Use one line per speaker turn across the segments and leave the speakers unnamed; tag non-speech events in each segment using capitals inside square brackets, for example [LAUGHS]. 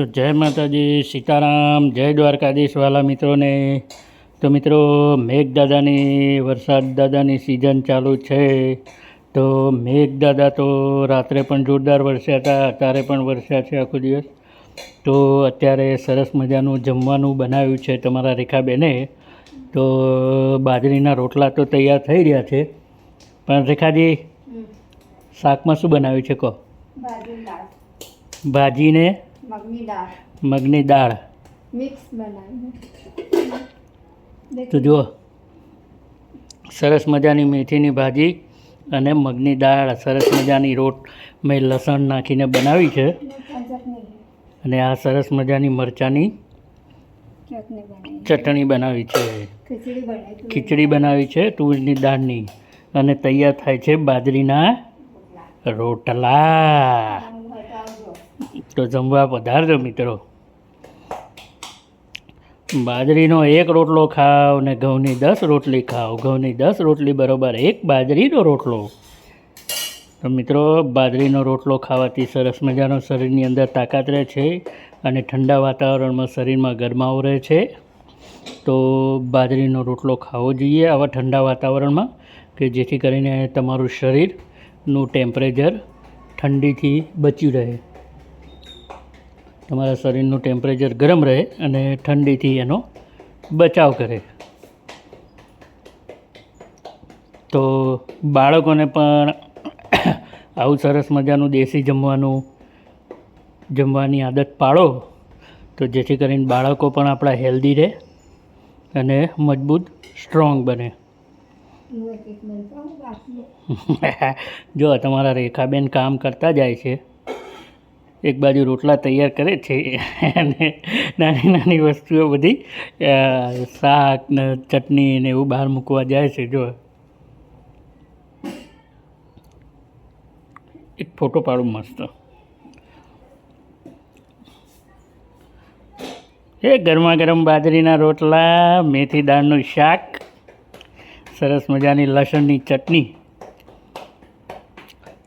તો જય માતાજી સીતારામ જય દ્વારકાધીશ વાલા મિત્રોને. તો મિત્રો મેઘદાદાની વરસાદ દાદાની સિઝન ચાલુ છે. તો મેઘદાદા તો રાત્રે પણ જોરદાર વરસ્યા હતા અત્યારે પણ વરસ્યા છે આખો દિવસ. તો અત્યારે સરસ મજાનું જમવાનું બનાવ્યું છે તમારા રેખાબેને. તો બાજરીના રોટલા તો તૈયાર થઈ રહ્યા છે. પણ રેખાજી શાકમાં શું બનાવ્યું છે કહો? ભાજીને
મગની દાળ.
મગની દાળ.
મિક્સ બનાવી
તો જુઓ સરસ મજાની મેથીની ભાજી અને મગની દાળ. સરસ મજાની રોટ મેં લસણ નાખીને બનાવી છે. અને આ સરસ મજાની મરચાંની
ચટણી બનાવી.
છે.
ખીચડી બનાવી
છે તુરની દાળની. અને તૈયાર થાય છે બાજરીના રોટલા. તો જમવા પધારજો મિત્રો. બાજરીનો એક રોટલો ખાઓ ને ઘઉંની દસ રોટલી ખાઓ. ઘઉંની દસ રોટલી બરોબર એક બાજરીનો રોટલો. તો મિત્રો, બાજરીનો રોટલો ખાવાથી સરસ મજાનો શરીરની અંદર તાકાત રહે છે અને ઠંડા વાતાવરણમાં શરીરમાં ગરમાવો રહે છે. તો બાજરીનો રોટલો ખાવો જોઈએ આવા ઠંડા વાતાવરણમાં કે જેથી કરીને તમારું શરીરનું ટેમ્પરેચર ઠંડીથી બચ્યું રહે. તમારા શરીરનું ટેમ્પરેચર ગરમ રહે અને ઠંડીથી એનો બચાવ કરે. તો બાળકોને પણ આવું સરસ મજાનું દેશી જમવાનું જમવાની આદત પાડો તો જેથી કરીને બાળકો પણ આપણા હેલ્ધી રહે અને મજબૂત સ્ટ્રોંગ બને. [LAUGHS] જો તમારા રેખાબેન કામ કરતા જાય છે. એક બાજુ રોટલા તૈયાર કરે છે અને નાની નાની વસ્તુઓ બધી શાક ને ચટણી ને એવું બહાર મૂકવા જાય છે, જો. એક ફોટો પાડું મસ્ત. એ ગરમા ગરમ બાજરીના રોટલા, મેથી દાળનું શાક, સરસ મજાની લસણની ચટણી.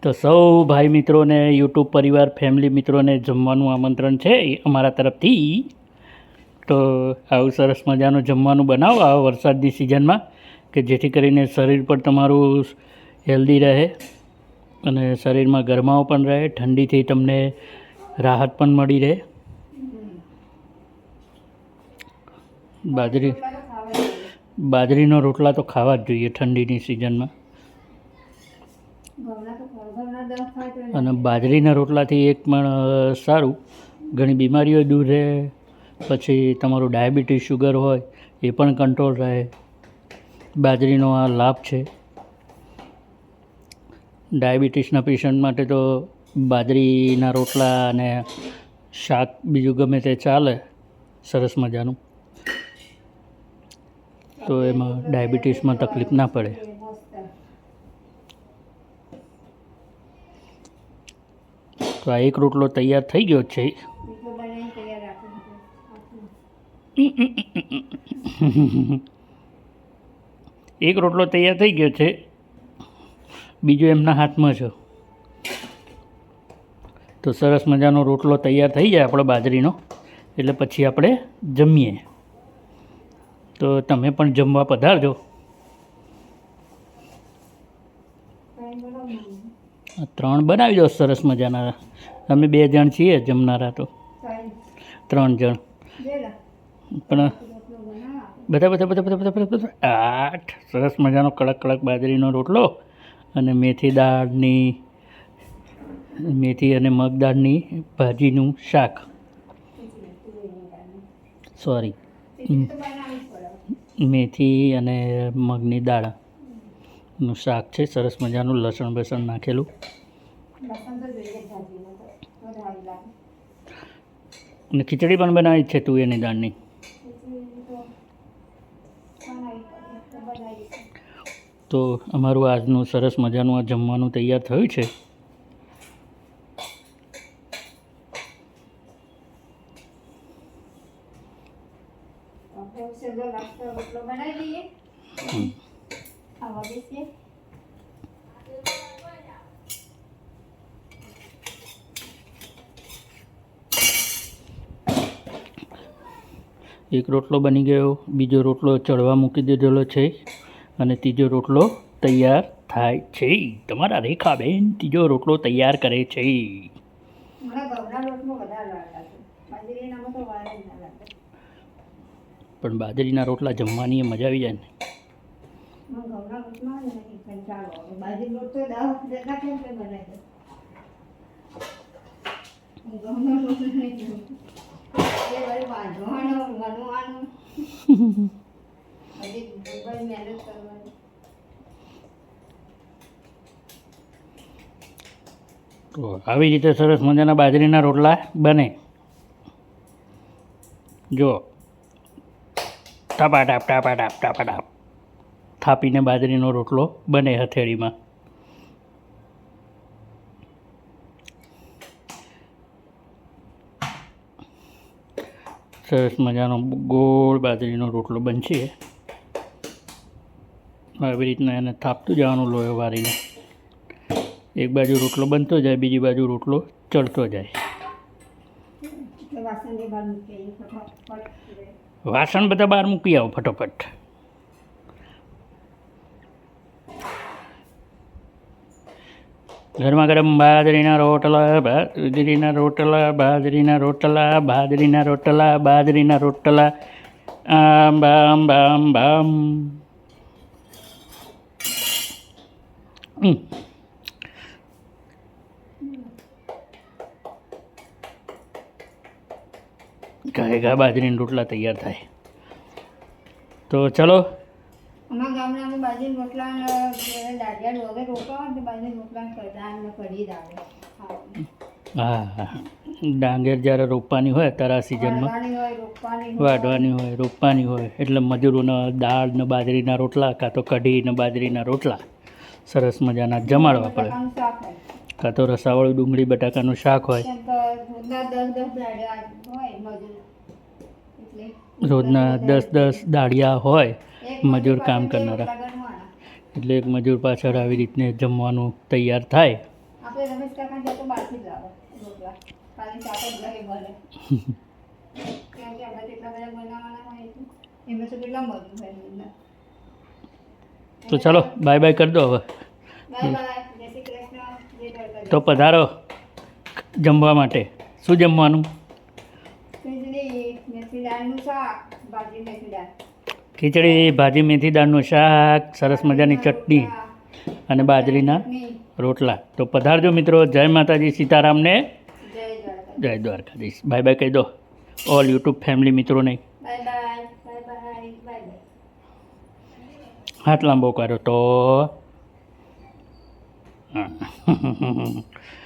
તો સૌ ભાઈ મિત્રોને, યુટ્યુબ પરિવાર, ફેમિલી મિત્રોને જમવાનું આમંત્રણ છે અમારા તરફથી. તો આવું સરસ મજાનું જમવાનું બનાવો આ વરસાદની સિઝનમાં, કે જેથી કરીને શરીર પર તમારું હેલ્ધી રહે અને શરીરમાં ગરમાવો પણ રહે, ઠંડીથી તમને રાહત પણ મળી રહે. બાજરી, બાજરીનો રોટલા તો ખાવા જ જોઈએ ઠંડીની સિઝનમાં
ઘઉંના તો ઘઉંના દસ ખાય તો
અને બાજરીના રોટલાથી એક પણ સારું. ઘણી બીમારીઓ દૂર રહે, પછી તમારું ડાયાબિટીસ શુગર હોય, એ પણ કંટ્રોલ રહે. બાજરીનો આ લાભ છે. ડાયાબિટીસના પેશન્ટ માટે તો બાજરીના રોટલા અને શાક બીજું ગમે તે ચાલે, સરસ મજાનું. તો એમાં ડાયાબિટીસમાં તકલીફ ના પડે. તો આ એક રોટલો તૈયાર થઈ ગયો છે. એક રોટલો તૈયાર થઈ ગયો છે. બીજો એમના હાથમાં છે. તો સરસ મજાનો રોટલો તૈયાર થઈ જાય આપણો બાજરીનો. એટલે પછી આપણે જમીએ. તો તમે પણ જમવા પધારજો આ ત્રણ બનાવી દો સરસ મજાના. અમે બે જણ છીએ જમનારા તો. ત્રણ જણ. પણ બધા બધા બધા બધા બધા બધા બધા. આઠ. સરસ મજાનો કડક કડક બાજરીનો રોટલો અને મેથી દાળની મેથી અને મગ દાળની ભાજીનું શાક. સોરી મેથી અને મગની દાળનું શાક છે સરસ મજાનું લસણ બસણ નાખેલું. અને ખીચડી પણ બનાવી છે એની દાળની
તો બનાવી છે.
તો અમારું આજનું સરસ મજાનું આ જમવાનું તૈયાર થયું છે
આપણે સેલો નાસ્તો રોટલો બનાવી દઈએ
હમ.
ખાવા બેસીએ
એક રોટલો બની ગયો બીજો રોટલો ચડવા મૂકી દીધેલો છે અને ત્રીજો રોટલો તૈયાર થાય છે. તમારા રેખાબેન ત્રીજો રોટલો તૈયાર કરે છે. પણ બાજરીના રોટલા જમવાની મજા આવી જાય ને.
ઘઉંના આવી
રીતે સરસ મજાના બાજરીના રોટલા બને. જો. ટાપા ટાપ ટાપા ટાપ ટાપા ટાપ. થાપીને બાજરીનો રોટલો બને હથેળીમાં. સરસ મજાનો ગોળ બાજરીનો રોટલો બનશે. આવી રીતના એને થાપતું જવાનું લોહી વારીને એક બાજુ રોટલો બનતો જાય બીજી બાજુ રોટલો ચડતો જાય. વાસણ બધા બહાર મૂકી આવો ફટોફટ. ગરમા ગરમ બાજરીના રોટલા બાજરીના રોટલા બાજરીના રોટલા બાજરીના રોટલા બાજરીના રોટલા આમ બામ બામ બામ હમ. ગાયગા બાજરીના રોટલા તૈયાર થાય તો ચલો
બાજરી રોટલા દાઢિયા રોટલા હોય તો બાજરી રોટલા દાળ કઢી દાળ
હા. હા ડાંગર જ્યારે રોપવાની હોય ત્યારે આ સિઝનમાં
વાઢવાની હોય રોપવાની હોય.
એટલે મજૂરોને દાળ ને બાજરીના રોટલા કાં તો કઢી ને બાજરીના રોટલા. સરસ મજાના જમાડવા પડે. કાં તો રસાવાળું ડુંગળી બટાકાનું શાક હોય.
રોજના દસ દસ
દાળિયા હોય મજૂર. કામ કરનારા. એટલે એક મજૂર પાછળ આવી રીતને જમવાનું તૈયાર થાય.
તો
ચલો બાય બાય કરી દો હવે. તો પધારો જમવા માટે. શું જમવાનું?
ભાજી
ખીચડી ભાજી મેથી દાળનું શાક સરસ મજાની ચટણી અને બાજરીના રોટલા. તો પધારજો મિત્રો. જય માતાજી સીતારામને.
જય દ્વારકા
જય દ્વારકાધીશ. બાય બાય કહી દો. ઓલ યુટ્યુબ ફેમિલી મિત્રોને. હાથ લાંબો કર્યો તો. હા. [LAUGHS]